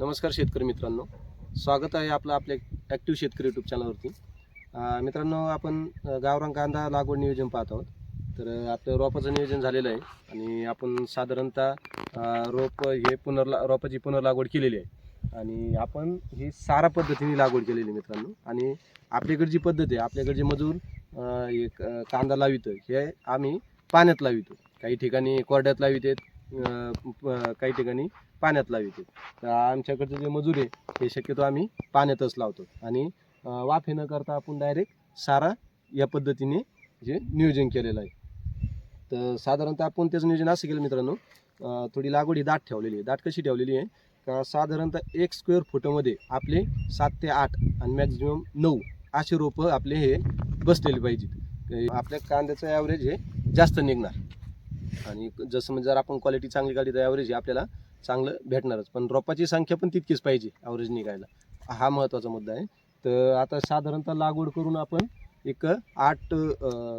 नमस्कार शेतकरी मित्रांनो. स्वागत आहे आपलं आपल्या ॲक्टिव्ह शेतकरी यूट्यूब चॅनलवरती मित्रांनो आपण अं, गावरान कांदा लागवड नियोजन पाहत आहोत. तर आपलं रोपाचं नियोजन झालेलं आहे आणि आपण साधारणतः रोप हे पुनर्ला रोपाची पुनर्लागवड केलेली आहे. आणि आपण ही सारा पद्धतीने लागवड केलेली आहे मित्रांनो. आणि आपल्याकडे जी पद्धत आहे आपल्याकडे जे मजूर एक कांदा लावितो हे आम्ही पाण्यात लावितो. काही ठिकाणी कोरड्यात लावित काही ठिकाणी पाण्यात लावितो तर आमच्याकडचे जे मजूर आहे हे शक्यतो आम्ही पाण्यातच लावतो. आणि वाफे न करता आपण डायरेक्ट सारा या पद्धतीने जे नियोजन केलेलं आहे. तर साधारणतः आपण त्याचं नियोजन असं केलं मित्रांनो थोडी लागवड ही दाट ठेवलेली आहे. दाट कशी ठेवलेली आहे? का साधारणतः एक स्क्वेअर फुटामध्ये आपले सात ते आठ आणि मॅक्झिमम नऊ असे रोपं आपले हे बसलेले पाहिजेत. आपल्या कांद्याचं ॲव्हरेज हे जास्त निघणार. आणि जसं म्हणजे जर आपण क्वालिटी चांगली काढली तर ॲव्हरेज हे आपल्याला चांगलं भेटणारच. पण रोपाची संख्या पण तितकीच पाहिजे ॲव्हरेज निघायला. हा महत्त्वाचा मुद्दा आहे. तर आता साधारणतः लागवड करून आपण एक आठ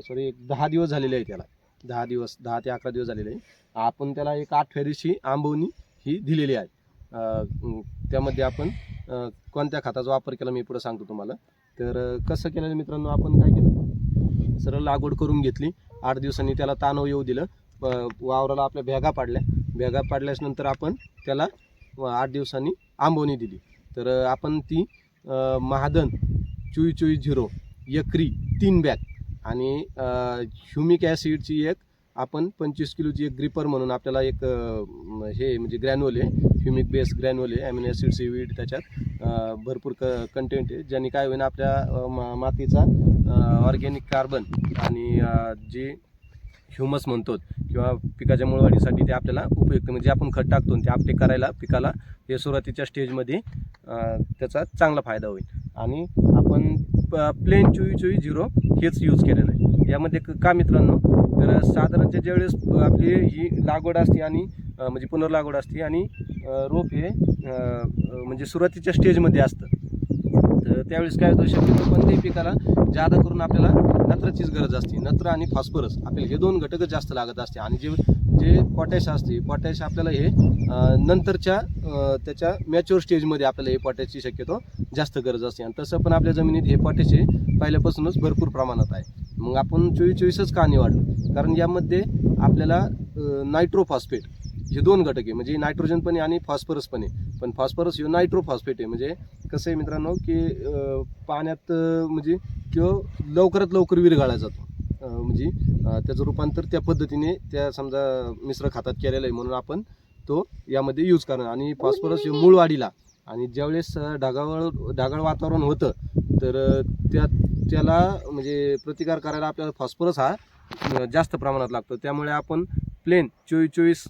सॉरी एक दहा दिवस झालेले आहे त्याला. दहा दिवस दहा ते अकरा दिवस झालेले आहे आपण त्याला एक आठव्या दिवशी आंबवणी ही दिलेली आहे. त्यामध्ये आपण कोणत्या खताचा वापर केला मी पुढे सांगतो तुम्हाला. तर कसं केलं मित्रांनो आपण काय केलं? सरळ लागवड करून घेतली. आठ दिवसांनी त्याला ताणव येऊ दिलं. प- वावराला आपल्या भेगा पाडल्या. भेगा पाडल्यास नंतर आपण त्याला आठ दिवसांनी आंबवणी दिली. तर आपण ती महादन चोवीस चोवीस झिरो एकरी तीन बॅग आणि ह्युमिक ॲसिडची एक आपण पंचवीस किलोची एक ग्रिपर म्हणून आपल्याला एक हे म्हणजे ग्रॅन्युअल आहे ह्युमिक बेस ग्रॅन्युअल आहे ॲमिनो ॲसिड सीवीड त्याच्यात भरपूर क कंटेंट आहे ज्याने काय होईल आपल्या मा मातीचा ऑर्गॅनिक कार्बन आणि जे ह्युमस म्हणतो किंवा पिकाच्या मुळवाढीसाठी ते आपल्याला उपयुक्त म्हणजे आपण खत टाकतो आणि ते आपटे करायला पिकाला हे सुरुवातीच्या स्टेजमध्ये त्याचा चांगला फायदा होईल. आणि आपण प्लेन चुई चुई झिरो हेच यूज केलेलं आहे. यामध्ये क- का मित्रांनो? तर साधारणतः ज्यावेळेस आपली ही लागवड असते आणि म्हणजे पुनर्लागवड असते आणि रोप हे म्हणजे सुरुवातीच्या स्टेजमध्ये असतं. तर त्यावेळेस काय होतं शक्यतो कोणत्याही पिकाला ज्यादा करून आपल्याला नत्रचीच गरज असते. नत्र आणि फॉस्फरस आपल्याला हे दोन घटकच जास्त लागत असते. आणि जे जे पोटॅश असते पोटॅश आपल्याला हे नंतरच्या त्याच्या मॅच्युअर स्टेजमध्ये आपल्याला हे पोटॅशची शक्यतो जास्त गरज असते. आणि तसं पण आपल्या जमिनीत हे पोटॅश हे पहिल्यापासूनच भरपूर प्रमाणात आहे. मग आपण चोवीस चोवीसच का निवडलो? कारण यामध्ये आपल्याला नायट्रोफॉस्फेट हे दोन घटक आहे. म्हणजे नायट्रोजन पण आहे आणि फॉस्फरस पण आहे. पण फॉस्फरस हे नायट्रो फॉस्फेट आहे. म्हणजे कसं आहे मित्रांनो की पाण्यात म्हणजे किंवा लवकरात लवकर विरघळला जातो. म्हणजे त्याचं रूपांतर त्या पद्धतीने त्या समजा मिश्र खातात केलेलं आहे म्हणून आपण तो यामध्ये यूज करणार. आणि फॉस्फरस हे मूळ वाढीला आणि ज्यावेळेस ढगाळ ढगाळ वातावरण होतं तर त्या त्याला म्हणजे प्रतिकार करायला आपल्याला फॉस्फरस हा जास्त प्रमाणात लागतो. त्यामुळे आपण प्लेन चोवीस चोवीस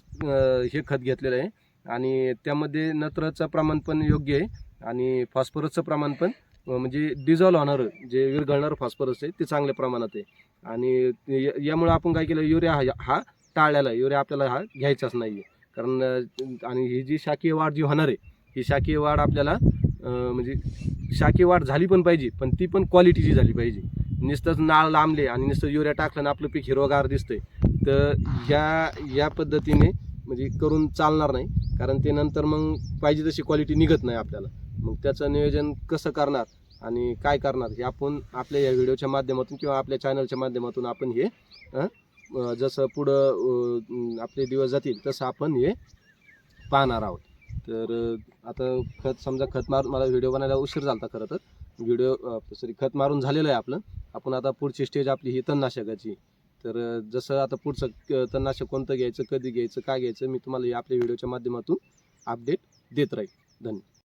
हे खत घेतलेलं आहे. आणि त्यामध्ये नत्रचं प्रमाण पण योग्य आहे आणि फॉस्फरसचं प्रमाण पण म्हणजे डिझॉल्व होणारं जे विरघळणारं फॉस्फरस आहे ते चांगल्या प्रमाणात आहे. आणि यामुळे आपण काय केलं युरिया हा हा टाळलेला आहे. युरिया आपल्याला हा घ्यायचाच नाही आहे. कारण आणि ही जी शाकीय वाढ जी होणार आहे ही शाकीय वाढ आपल्याला म्हणजे शाकीय वाढ झाली पण पाहिजे पण ती पण क्वालिटीची झाली पाहिजे. नुसतंच नाळ लांबले आणि नुसतं युरिया टाकलं आपलं पीक हिरवगार दिसतंय तर या या पद्धतीने म्हणजे करून चालणार नाही. कारण ते नंतर मग पाहिजे तशी क्वालिटी निघत नाही आपल्याला. मग त्याचं नियोजन कसं करणार आणि काय करणार हे आपण आपल्या या व्हिडिओच्या माध्यमातून किंवा आपल्या चॅनलच्या माध्यमातून आपण हे जसं पुढं आपले दिवस जातील तसं आपण हे पाहणार आहोत. तर आता खत समजा खत मारून मला व्हिडिओ बनायला उशीर झाला खरं तर. व्हिडिओ सॉरी खत मारून झालेलं आहे आपलं. आपण आता पुढची स्टेज आपली ही तणनाशकाची. तर जसं आता पुढचं तणनाशक कोणतं घ्यायचं कधी घ्यायचं का घ्यायचं मी तुम्हाला या आपल्या व्हिडिओच्या माध्यमातून अपडेट देत राहील. धन्यवाद.